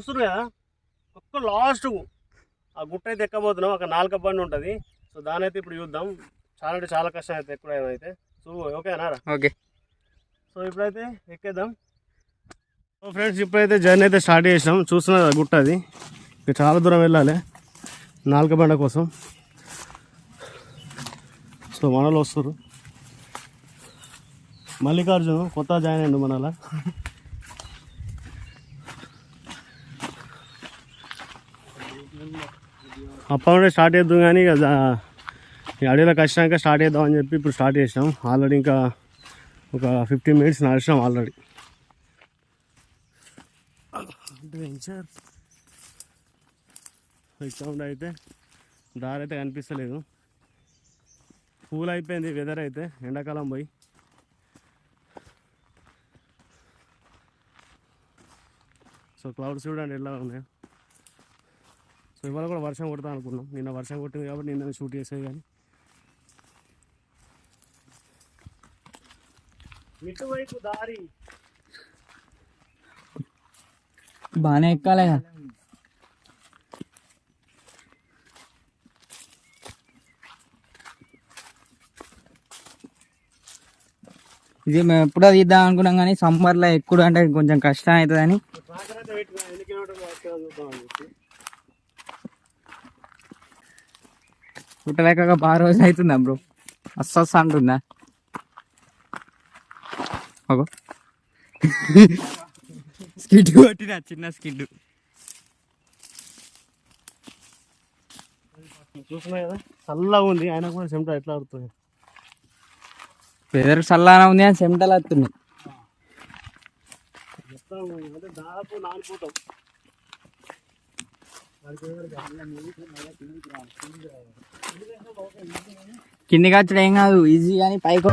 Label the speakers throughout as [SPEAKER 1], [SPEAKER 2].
[SPEAKER 1] చూస్తున్నారు కదా ఒక్క లాస్ట్ ఆ గుట్ట అయితే ఎక్కబోతున్నాం అక్కడ నాలుక బండి ఉంటుంది. సో దాని అయితే ఇప్పుడు చూద్దాం. చాలా అంటే చాలా కష్టం అయితే ఎక్కువ అయితే. సో ఓకేనా
[SPEAKER 2] ఓకే.
[SPEAKER 1] సో ఇప్పుడైతే ఎక్కేద్దాం. సో ఫ్రెండ్స్ ఇప్పుడైతే జర్నీ అయితే స్టార్ట్ చేసినాం. చూస్తున్నారు గుట్ట అది. ఇంకా చాలా దూరం వెళ్ళాలి. నాలుక బండ కోసం. సో మనలో వస్తారు మల్లికార్జున్ కొత్త జాయిన్ అయ్యిండు మనలా అప్పటి స్టార్ట్ చేద్దాం కానీ ఇక అడవిలో కష్టాక స్టార్ట్ చేద్దాం అని చెప్పి ఇప్పుడు స్టార్ట్ చేసినాం ఆల్రెడీ ఇంకా ఒక ఫిఫ్టీన్ మినిట్స్ నడిచినాం ఆల్రెడీ. అడ్వెంచర్ ఎగ్జామ్ అయితే దారి అయితే కనిపిస్తలేదు. కూల్ అయిపోయింది వెదర్ అయితే ఎండాకాలం పోయి. సో క్లౌడ్స్ చూడండి ఎలా ఉన్నాయి. సో ఇవాళ కూడా వర్షం కొడతా అనుకున్నాం. నిన్న వర్షం కొట్టింది కాబట్టి నిన్న షూట్ చేసేది కానీ. ఇటువైపు దారి.
[SPEAKER 2] బాగానే ఎక్కాలే కదా. ఇది మేము ఎప్పుడో తీద్దాం అనుకున్నాం కానీ సమ్మర్లో ఎక్కువ అంటే కొంచెం కష్టం అవుతుందని
[SPEAKER 1] ట్రాక్టర్ అయితే పెట్టిన ఎన్ని కిలోమీటర్లు వస్తుందో చూద్దాం అని చెప్పి
[SPEAKER 2] పుట్టలేక బాగా రోజులు అవుతుందా బ్రో? అస్సలు అంటుందా ఒక స్కిడ్ కొట్టిన చిన్న స్కిడ్.
[SPEAKER 1] చూస్తున్నా కదా చల్లగా ఉంది. అయినా కూడా చెమట ఎట్లా ఆడుతుంది?
[SPEAKER 2] వెదర్ చల్లానే ఉంది అని చెమటలు
[SPEAKER 1] అంటే దాదాపు నానిపోతాం
[SPEAKER 2] కిందికి వచ్చడం ఏం కాదు ఈజీ కానీ పైకి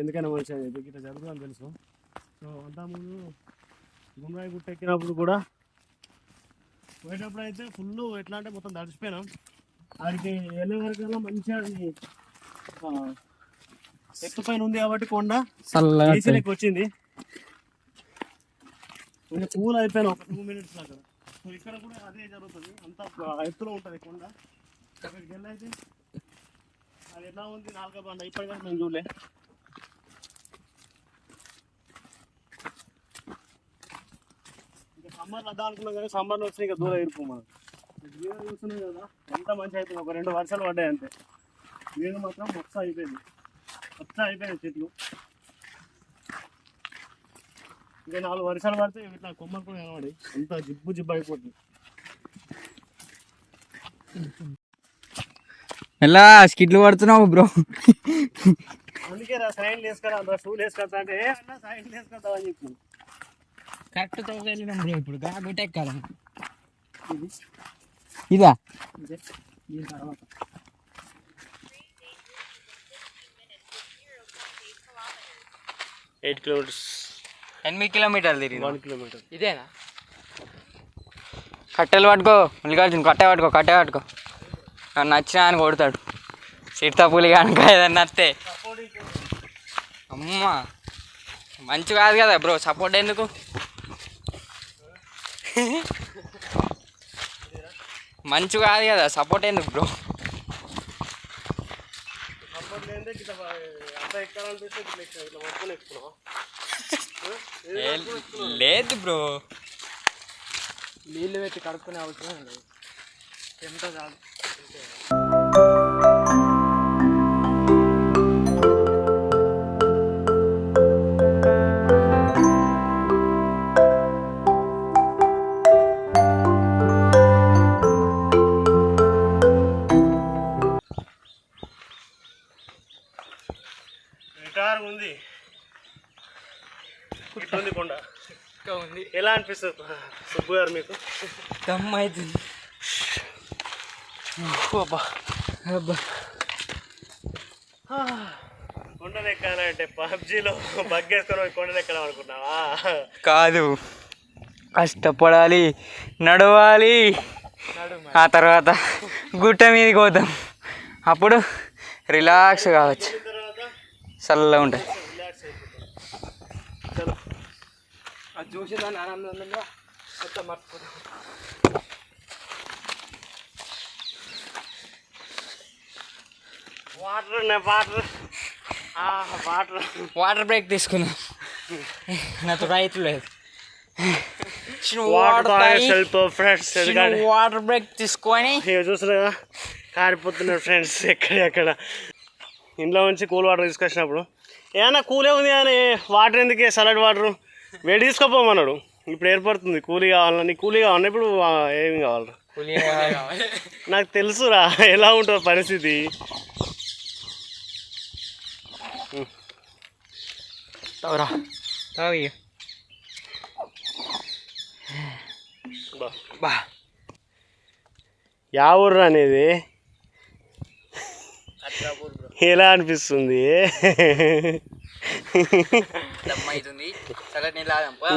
[SPEAKER 1] ఎందుకైనా మంచి ఇట్లా జరుగుతుందని తెలుసు. సో అంతా ముందు గుమ్రాయి గుట్ట ఎక్కినప్పుడు కూడా పోయేటప్పుడు అయితే ఫుల్ ఎట్లా అంటే మొత్తం తడిచిపోయినాం ఆడికి వెళ్ళే వరకల్లా మంచిగా ఎత్తు పైన ఉంది కాబట్టి కొండ వచ్చింది. కొంచెం కూల్ అయిపోయాను ఒక టూ మినిట్స్ అక్కడ సో ఇక్కడ కూడా అదే జరుగుతుంది. అంత ఎత్తులో ఉంటుంది కొండ. అక్కడికి వెళ్ళి అయితే అది ఎలా ఉంది నాలుగో బండ? ఇప్పటికీ మేము చూడలే. సమ్మర్లో అనుకున్నాం కానీ సమ్మర్లో వచ్చి ఇంకా దూరం ఇరుపు మనం. వీడియో చూస్తున్నాం కదా ఎంత మంచి అవుతుంది ఒక రెండు వర్షాలు పడ్డాయి అంతే. వీడియో మాత్రం మొత్తం అయిపోయింది. మొత్తం అయిపోయింది చెట్లు. ఇంకా నాలుగు వర్షాలు పడితే ఇట్లా కొమ్మలు కూడా కనబడి అంత జిబ్బు జిబ్బు అయిపోతుంది.
[SPEAKER 2] ఎలా స్కిడ్లు పడుతున్నావు బ్రో?
[SPEAKER 1] అందుకే రా సైన్ వేసుకురా షూలు వేసుకొస్తా అంటే అన్న సైన్ వేసుకొస్తావు అని చెప్పి.
[SPEAKER 2] కరెక్ట్ బ్రో ఇప్పుడు ఇదా?
[SPEAKER 1] ఎయిట్ కిలోమీటర్స్
[SPEAKER 2] ఎనిమిది కిలోమీటర్లు తిరిగి
[SPEAKER 1] వన్ కిలోమీటర్
[SPEAKER 2] ఇదేనా? కట్టెలు పట్టుకో మల్లికార్జున కట్టె పట్టుకో కట్టె పట్టుకో. నచ్చినా అని కొడతాడు. సిడతా పులి కనుక ఏదన్నా నత్తే అమ్మా. మంచి కాదు కదా బ్రో సపోర్ట్ ఎందుకు? మంచి కాదు కదా సపోర్ట్ ఎందుకు బ్రో
[SPEAKER 1] సపోర్ట్ లేదే
[SPEAKER 2] బ్రో
[SPEAKER 1] నీళ్ళు పెట్టి కడుక్కునే అవసరం లేదు. ఎంత చాలు ఎలా అనిపిస్తుంది? సుబ్బు గారు మీకు?
[SPEAKER 2] దమ్ అవుతుంది
[SPEAKER 1] అబ్బా.
[SPEAKER 2] అబ్బా
[SPEAKER 1] కొండలు ఎక్కాలంటే పబ్జీలో బగ్గేసుకొని కొండలు ఎక్కడం అనుకున్నావా
[SPEAKER 2] కాదు. కష్టపడాలి నడవాలి. ఆ తర్వాత గుట్ట మీదకి పోతాం అప్పుడు రిలాక్స్ కావచ్చు. చల్లగా ఉంటుంది.
[SPEAKER 3] అది చూసి దాని ఆనందంగా మొత్తం మర్చిపోతాం.
[SPEAKER 1] వాటర్ ఉన్నాయి వాటర్ వాటర్
[SPEAKER 2] వాటర్ బ్రేక్ తీసుకుందాం నాతో రైతు లేదు.
[SPEAKER 1] వాటర్
[SPEAKER 2] బ్రేక్ తీసుకొని
[SPEAKER 1] ఇక చూస్తున్నారా కారిపోతున్నారు ఫ్రెండ్స్ ఎక్కడ ఎక్కడ? ఇంట్లో నుంచి కూల్ వాటర్ తీసుకొచ్చినప్పుడు. ఏమన్నా కూలే ఉంది కానీ వాటర్ ఎందుకే? సలాడ్ వాటర్ వేడి తీసుకోపోమన్నాడు. ఇప్పుడు ఏర్పడుతుంది. కూలీ కావాలన్నా నీకు కూలీ కావాలన్నా ఇప్పుడు ఏమి కావాలి? నాకు తెలుసురా ఎలా ఉంటుందో పరిస్థితి. బా. యా ఊర్రు అనేది? ఎలా అనిపిస్తుంది?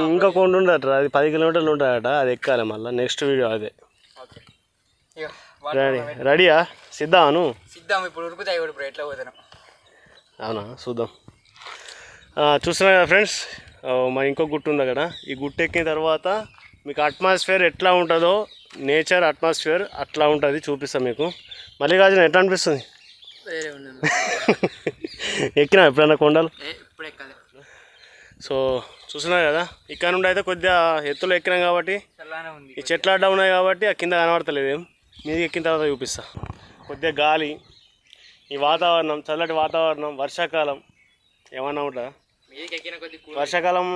[SPEAKER 1] ఇంకా కొండ ఉండట అది పది కిలోమీటర్లు ఉంటుందట అది ఎక్కాలి మళ్ళీ. నెక్స్ట్ వీడియో అదే.
[SPEAKER 2] ఓకే. ఇక వాటర్
[SPEAKER 1] రెడీ. రెడీయా? సిద్ధాను
[SPEAKER 2] సిద్ధం ఇప్పుడు ఉరుకుతాయి ఇప్పుడు ఎట్లా పోతున్నాం
[SPEAKER 1] అవునా? చూద్దాం. ఆ, చూస్తున్నారు కదా ఫ్రెండ్స్? మా ఇంకో గుట్టు ఉంది అక్కడ. ఈ గుట్టు ఎక్కిన తర్వాత మీకు అట్మాస్ఫియర్ ఎట్లా ఉంటుందో నేచర్ అట్మాస్ఫియర్ అట్లా ఉంటుంది చూపిస్తాం మీకు. మల్లికార్జున ఎట్లా అనిపిస్తుంది?
[SPEAKER 2] వేరే ఉన్నాను
[SPEAKER 1] ఎక్కినా ఎప్పుడైనా కొండలు?
[SPEAKER 2] ఇప్పుడు ఎక్కాలి.
[SPEAKER 1] సో చూస్తున్నారు కదా ఇక్కడ నుండి అయితే కొద్దిగా ఎత్తులో ఎక్కినాం కాబట్టి
[SPEAKER 2] చల్లగానే ఉంది
[SPEAKER 1] ఈ చెట్లు అడ్డా ఉన్నాయి కాబట్టి ఆ కింద కనబడతలేదు ఏం? మీది ఎక్కిన తర్వాత చూపిస్తా. కొద్దిగా గాలి ఈ వాతావరణం చల్లటి వాతావరణం వర్షాకాలం ఏమన్నా ఉంటుందా?
[SPEAKER 2] మీదకి ఎక్కిన కొద్ది
[SPEAKER 1] వర్షాకాలం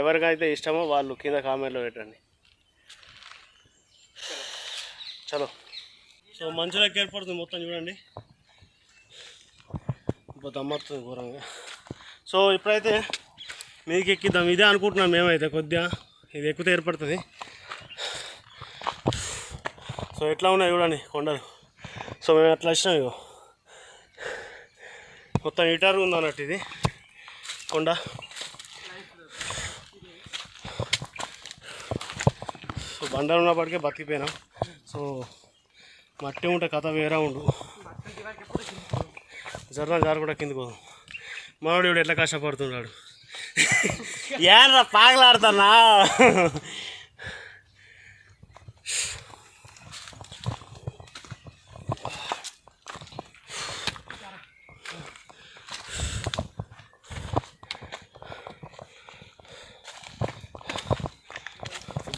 [SPEAKER 1] ఎవరికైతే ఇష్టమో వాళ్ళు కింద కామెంట్లో పెట్టండి. చలో. సో మంచులోకి ఏర్పడుతుంది మొత్తం చూడండి. ఇప్పుడు దమ్మొస్తుంది ఘోరంగా. సో ఇప్పుడైతే మీదకి ఎక్కిద్దాం. ఇదే అనుకుంటున్నాం మేమైతే కొద్దిగా. ఇది ఎక్కితే ఏర్పడుతుంది. సో ఎట్లా ఉన్నాయి చూడండి కొండలు. సో మేము అట్లా వచ్చినాం ఇగో. మొత్తం ఇటారు ఉంది అన్నట్టు ఇది. కొండ. సో బండలు ఉన్నప్పటికే బతికిపోయినాం. సో మట్టి ఉంటే కథ వేరే ఉండు. జర్ర జారు కూడా కిందకు మామిడి ఎట్లా కష్టపడుతున్నాడు. ఏనరా పాగలాడుతున్నా?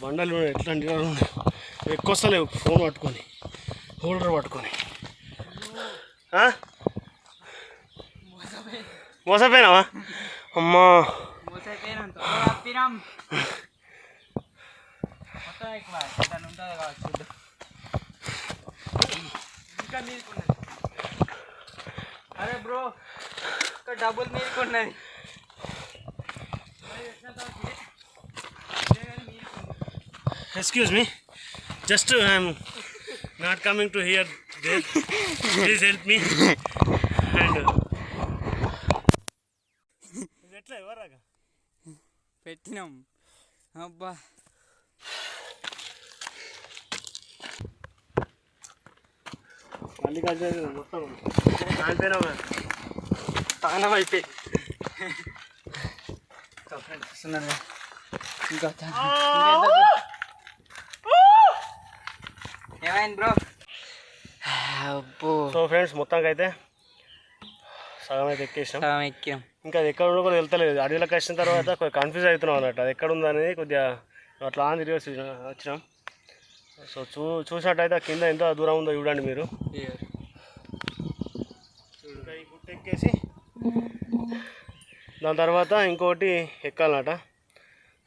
[SPEAKER 1] బండలు ఎట్లా అంటే ఎక్కువ వస్తలేవు. ఫోన్ పట్టుకొని. హోల్డర్ పట్టుకొని ఆ? మోసపోయినావా అమ్మా
[SPEAKER 2] మోసైపోయినాం తినాం మొత్తం ఎక్కువ దాన్ని ఉంటుంది కావచ్చు ఇంకా మీరుకున్నది అరే బ్రో డబ్బులు మీరుకున్నది
[SPEAKER 1] excuse me just I'm not coming to here please help me and ఇది ఎట్లా ఎవరాగా
[SPEAKER 2] పెట్టినాం. అబ్బా.
[SPEAKER 1] మళ్ళీ కలిసి మొత్తం.
[SPEAKER 2] తానం అయిపోయి ఇంకా ఏమైంది బ్రో? అబ్బో
[SPEAKER 1] సో ఫ్రెండ్స్ మొత్తానికి అయితే సగం అయితే ఎక్కేసాం
[SPEAKER 2] సగం ఎక్కాం
[SPEAKER 1] ఇంకా అది ఎక్కడ కూడా వెళ్తలేదు. అడవిలోకి వచ్చిన తర్వాత కొద్దిగా కన్ఫ్యూజ్ అవుతున్నాం అన్నట్టు అది ఎక్కడ ఉందనేది కొద్దిగా అట్లా ఆన్ తిరిగి వచ్చి వచ్చినాం. సో చూ చూసినట్టయితే ఆ కింద ఎంత దూరం ఉందో చూడండి మీరు. ఈ గుట్ట ఎక్కేసి దాని తర్వాత ఇంకోటి ఎక్కాలన్నట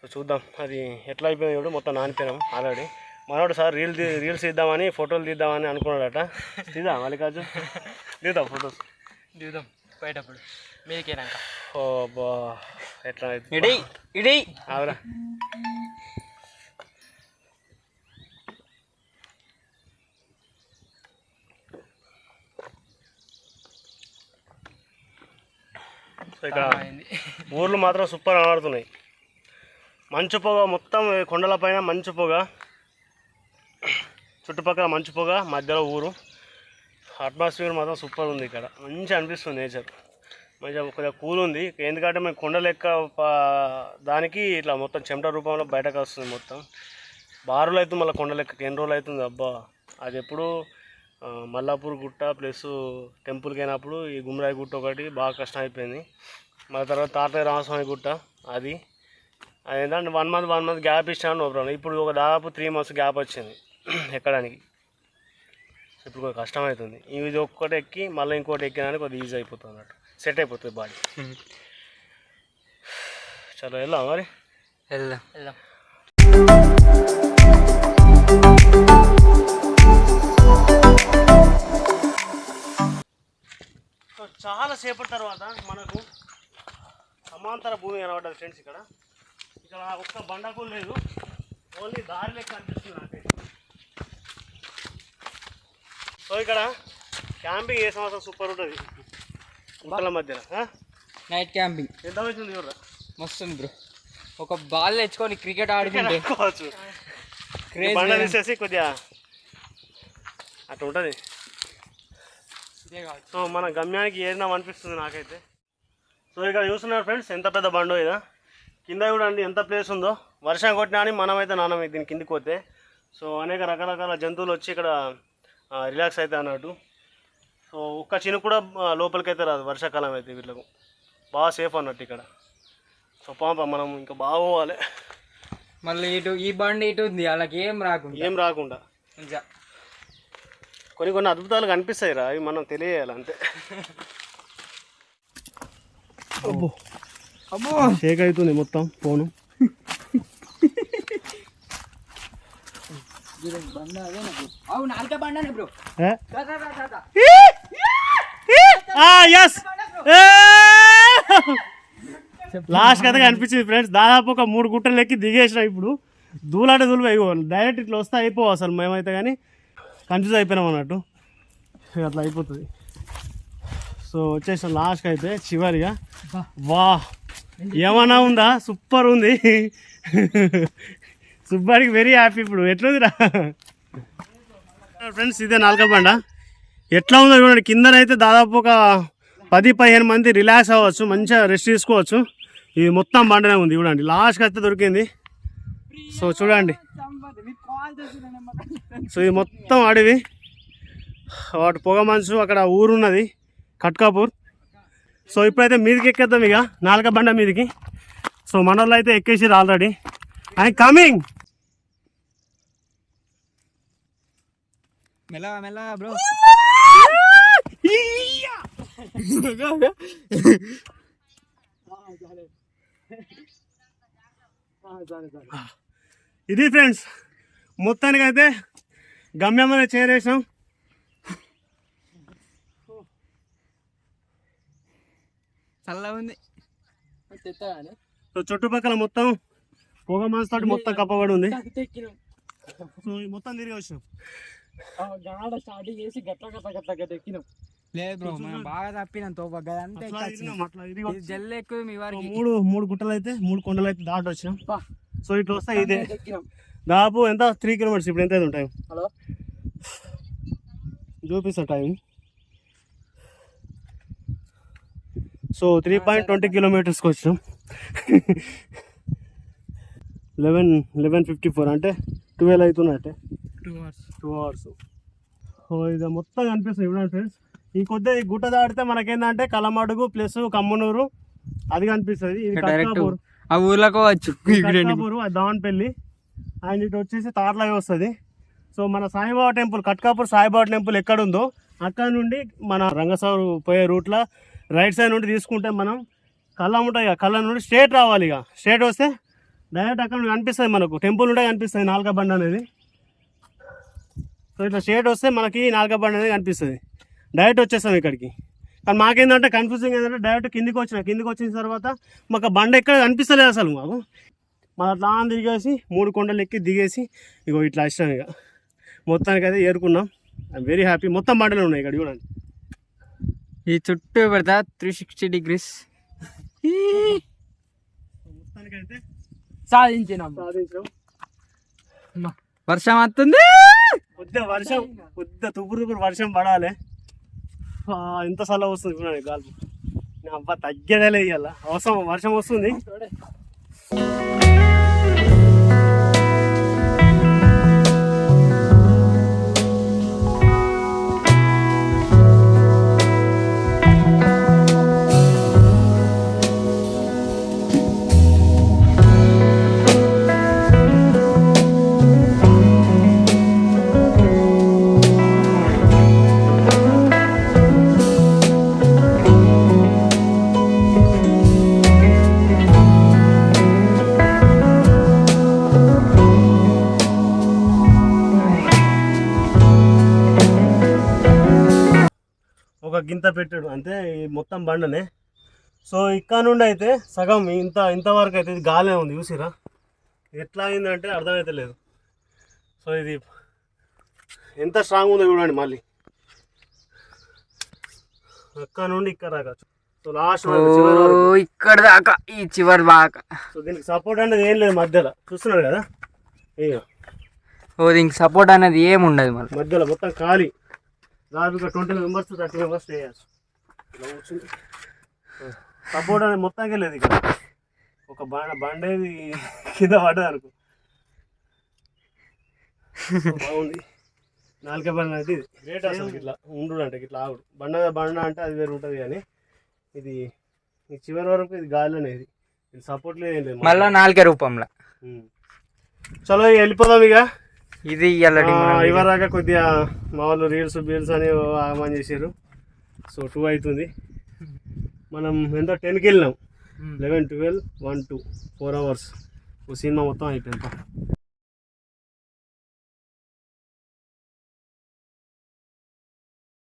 [SPEAKER 1] సో చూద్దాం. అది ఎట్లా అయిపోయింది చూడు. మొత్తం నానిపోయినాం ఆల్రెడీ. మనోడు సార్ రీల్ తీ రీల్స్ తీద్దామని ఫోటోలు తీద్దామని అనుకున్నాడట. తీద్దాం మల్లికార్జున్? తీద్దాం ఫొటోస్.
[SPEAKER 3] దిగుదాం పోయేటప్పుడు మీదకేనాక.
[SPEAKER 1] ఓ బా ఎట్లా
[SPEAKER 2] ఇడి ఇడి.
[SPEAKER 1] ఇక్కడ ఊర్లు మాత్రం సూపర్ ఆడుతున్నాయి. మంచు పొగ మొత్తం కొండల పైన మంచు పొగ చుట్టుపక్కల మంచు పొగ మధ్యలో ఊరు. అట్మాస్ఫియర్ మాత్రం సూపర్ ఉంది ఇక్కడ. మంచిగా అనిపిస్తుంది నేచర్. మంచిగా కొద్దిగా కూల్ ఉంది. ఎందుకంటే మేము కొండ లెక్క దానికి ఇట్లా మొత్తం చెమట రూపంలో బయటకు వస్తుంది మొత్తం. బారులు అవుతుంది మళ్ళీ కొండ లెక్క ఎన్ని రోజులు అవుతుంది అబ్బా. అది ఎప్పుడు మల్లాపూర్ గుట్ట ప్లస్ టెంపుల్కి అయినప్పుడు ఈ గుమ్రాయి గుట్ట ఒకటి బాగా కష్టం అయిపోయింది. మళ్ళీ తర్వాత తాతయ్య రామస్వామి గుట్ట అది. అదేంటంటే one month one month gap ఇచ్చాను నో ఇప్పుడు ఒక దాదాపు త్రీ మంత్స్ గ్యాప్ వచ్చింది. ఎక్కడానికి. ఇప్పుడు కొంచెం కష్టం అవుతుంది ఇది ఒక్కటి ఎక్కి మళ్ళీ ఇంకోటి ఎక్కినానికి కొద్దిగా ఈజీ అయిపోతుంది అన్నట్టు సెట్ అయిపోతుంది బాడీ చలో వెళ్దాం మరి?
[SPEAKER 2] వెళ్దాం. వెళ్దాం.
[SPEAKER 1] సో చాలా సేపటి తర్వాత మనకు సమాంతర భూమి కనబడ్డది ఫ్రెండ్స్ ఇక్కడ. ఇక్కడ ఒక్క బండకు లేదు. ఓన్లీ దారి లెక్క అనిపిస్తుంది నాకైతే. సో ఇక్కడ క్యాంపింగ్ ఏ సంవత్సరం సూపర్ ఉంటుంది? గుట్టల మధ్యన?
[SPEAKER 2] నైట్ క్యాంపింగ్
[SPEAKER 1] ఎంత అవుతుంది చూడరా
[SPEAKER 2] మస్తుంది బ్రో ఒక బాల్ తెచ్చుకొని క్రికెట్ ఆడుకుంటే
[SPEAKER 1] బండ. తీసేసి కొద్దిగా అట్లా ఉంటుంది. సో మన గమ్యానికి ఏరినాం అనిపిస్తుంది నాకైతే. సో ఇక్కడ చూస్తున్నారు ఫ్రెండ్స్ ఎంత పెద్ద బండో ఇదా. కింద చూడండి ఎంత ప్లేస్ ఉందో. వర్షం కొట్టినా అని మనమైతే నానం దీని కిందికి పోతే. సో అనేక రకరకాల జంతువులు వచ్చి ఇక్కడ రిలాక్స్ అవుతాయి అన్నట్టు. సో ఒక్క చిను కూడా ఆ, లోపలికైతే రాదు. వర్షాకాలం అయితే వీళ్ళకు. బాగా సేఫ్ అన్నట్టు ఇక్కడ. సో పాప మనం ఇంకా బాగా పోవాలి.
[SPEAKER 2] మళ్ళీ ఇటు ఈ బండి ఇటు ఉంది. వాళ్ళకి ఏం రాకుండా.
[SPEAKER 1] ఏం రాకుండా. కొన్ని కొన్ని అద్భుతాలు కనిపిస్తాయి రా. అవి మనం తెలియాలి అంతే. అబ్బో.
[SPEAKER 2] అమ్మో
[SPEAKER 1] షేక్ అవుతుంది మొత్తం ఫోను
[SPEAKER 2] బండ అదేనా బ్రో అవు నాలుక బండనే బ్రో
[SPEAKER 1] ఎస్ లాస్ట్ కథగా అనిపించింది ఫ్రెండ్స్ దాదాపు ఒక మూడు గుట్టలు ఎక్కి దిగేసినాం ఇప్పుడు. దూలాట దూలు అయిపోవాలి డైరెక్ట్ ఇట్లా వస్తే అయిపోవు అసలు మేమైతే కానీ కన్ఫ్యూజ్ అయిపోయినాం అన్నట్టు. అట్లా అయిపోతుంది. సో వచ్చేసాం లాస్ట్కి అయితే చివరిగా. వా ఏమన్నా ఉందా? సూపర్ ఉంది. సుబ్బాడికి వెరీ హ్యాపీ ఇప్పుడు. ఎట్లుందిరా? ఫ్రెండ్స్ ఇదే నాలుక బండ. ఎట్లా ఉందో చూడండి. కిందనైతే దాదాపు ఒక పది పదిహేను మంది రిలాక్స్ అవ్వచ్చు మంచిగా రెస్ట్ తీసుకోవచ్చు. ఇది మొత్తం బండనే ఉంది చూడండి. లాస్ట్కి అయితే దొరికింది. సో చూడండి. సో ఇది మొత్తం అడవి వాటి పొగ మంచు అక్కడ ఊరున్నది కట్కాపూర్. సో ఇప్పుడైతే మీదకి ఎక్కేద్దాం ఇక నాలుక బండ మీదకి. సో మన అయితే ఎక్కేసారు ఆల్రెడీ ఐ కమింగ్
[SPEAKER 2] మెల్లగా మెల్లగా బ్రో
[SPEAKER 1] ఇది ఫ్రెండ్స్ మొత్తానికైతే గమ్యం అనేది చేరేసాం.
[SPEAKER 2] చల్లగా ఉంది.
[SPEAKER 1] సో చుట్టుపక్కల మొత్తం పొగ మనసుతోటి మొత్తం కప్పబడి ఉంది. సో మొత్తం తిరిగి వచ్చినాం.
[SPEAKER 3] స్టార్టింగ్ చేసి గట్ల గట్ల గట్ల ఎక్కినాం.
[SPEAKER 2] లేదు బ్రో మనం బాగా తప్పినాం తోప గదంతా జల్లు ఎక్కువ మీ వారికి.
[SPEAKER 1] మూడు మూడు గుట్టలు అయితే మూడు కొండలు అయితే దాటి వచ్చినాం. సో ఇట్లా వస్తే ఇదే.
[SPEAKER 3] ఎక్కినాం.
[SPEAKER 1] దాదాపు ఎంత? త్రీ కిలోమీటర్స్ ఇప్పుడు ఎంత ఉంటాయి?
[SPEAKER 3] హలో?
[SPEAKER 1] చూపిస్తా time. So three point twenty కిలోమీటర్స్కి వచ్చినాం. లెవెన్ లెవెన్ ఫిఫ్టీ ఫోర్ అంటే twelve అవుతున్నట్టే
[SPEAKER 2] two hours
[SPEAKER 1] two hours so ఇది మొత్తం కనిపిస్తుంది చూడండి ఫ్రెండ్స్ ఈ కొద్ది ఈ గుట్ట దాటితే మనకేందంటే కలమడుగు ప్లస్ కమ్మనూరు. అది కనిపిస్తుంది. ఇది
[SPEAKER 2] ఆ ఊర్లోకి వచ్చు.
[SPEAKER 1] దావన్పల్లి. అండ్ ఇటు వచ్చేసి తార్లాగా వస్తుంది. సో మన సాయిబాబా టెంపుల్ కట్కాపూర్ సాయిబాబా టెంపుల్ ఎక్కడ ఉందో అక్కడ నుండి మన రంగసారు పోయే రూట్లో రైట్ సైడ్ నుండి తీసుకుంటే మనం కళ్ళం ఉంటాయి ఇక కళ్ళ నుండి స్ట్రేట్ రావాలి ఇక. స్ట్రేట్ వస్తే డైరెక్ట్ అక్కడ నుండి కనిపిస్తుంది మనకు. టెంపుల్ ఉంటే కనిపిస్తుంది నాలుక బండ అనేది. సో ఇట్లా స్ట్రేట్ వస్తే మనకి నాలుక బండ అనేది కనిపిస్తుంది. డైరెక్ట్ వచ్చేస్తాం ఇక్కడికి. కానీ మాకేంటంటే కన్ఫ్యూజింగ్ ఏంటంటే డైరెక్ట్ కిందికి వచ్చిన కిందికి వచ్చిన తర్వాత మాకు బండ ఎక్కడ కనిపిస్తలేదు అసలు మాకు. మన అట్లా తిరిగేసి మూడు కొండలు ఎక్కి దిగేసి ఇగో ఇట్లా ఇష్టం ఇక మొత్తానికి అయితే ఏరుకున్నాం. ఐఎమ్ వెరీ హ్యాపీ మొత్తం బండలు ఉన్నాయి ఇక్కడ చూడండి.
[SPEAKER 2] ఈ చుట్టూ పెడతా త్రీ సిక్స్టీ డిగ్రీస్
[SPEAKER 1] మొత్తానికి అయితే
[SPEAKER 3] సాధించినాం.
[SPEAKER 1] సాధించాం
[SPEAKER 3] వర్షం వస్తుంది.
[SPEAKER 1] కొద్దిగా వర్షం కొద్దిగా తుపురు తుపురు వర్షం పడాలి. ఎంత సల్ల వస్తుంది చూడండి గాలి. నా అబ్బా తగ్గేదేలే ఇవాళ అవసరం వర్షం వస్తుంది. గింత పెట్టాడు అంతే ఈ మొత్తం బండనే. సో ఇక్కడ నుండి అయితే సగం ఇంత ఇంతవరకు అయితే ఇది గాలే ఉంది చూసిరా ఎట్లా అయిందంటే అర్థమైతే లేదు. సో ఇది ఎంత స్ట్రాంగ్ ఉందో చూడండి మళ్ళీ. అక్కడ నుండి ఇక్కడ దాకా. సో లాస్ట్
[SPEAKER 3] ఇక్కడ దాకా ఈ చివరి దాకా.
[SPEAKER 1] సో దీనికి సపోర్ట్ అనేది ఏం లేదు మధ్యలో. చూస్తున్నారు కదా? ఇక
[SPEAKER 3] ఓ దీనికి సపోర్ట్ అనేది ఏమి ఉండదు మళ్ళీ.
[SPEAKER 1] మధ్యలో మొత్తం ఖాళీ. దాదాపుగా twenty members thirty members stay చేయొచ్చు ఇలా కూర్చుంటే. సపోర్ట్ అనేది మొత్తానికి లేదు ఇక్కడ ఒక బండ బండేది కింద పడ్డది అనుకో. బాగుంది. నాలుగే బండ అంటే ఇది. గ్రేట్ అసలు ఇట్లా ఉండు అంటే ఇట్లా ఆగుడు. బండ బండ అంటే అది వేరు ఉంటుంది కానీ ఇది ఈ చివరి వరకు ఇది గాలి అనేది. ఇది సపోర్ట్ లేదు ఏం లేదు.
[SPEAKER 3] మళ్ళా నాలుగే రూపంలో.
[SPEAKER 1] చలో ఇక వెళ్ళిపోదాం ఇక.
[SPEAKER 3] ఇది ఇవాళ
[SPEAKER 1] ఇవరాక కొద్దిగా మా వాళ్ళు రీల్స్ బీల్స్ అని ఆగమని చేశారు సో టూ అవుతుంది. మనం ఎంతో? టెన్కి వెళ్ళినాం. Eleven twelve one two. Four hours. ఓ సినిమా మొత్తం అయిపోయింది.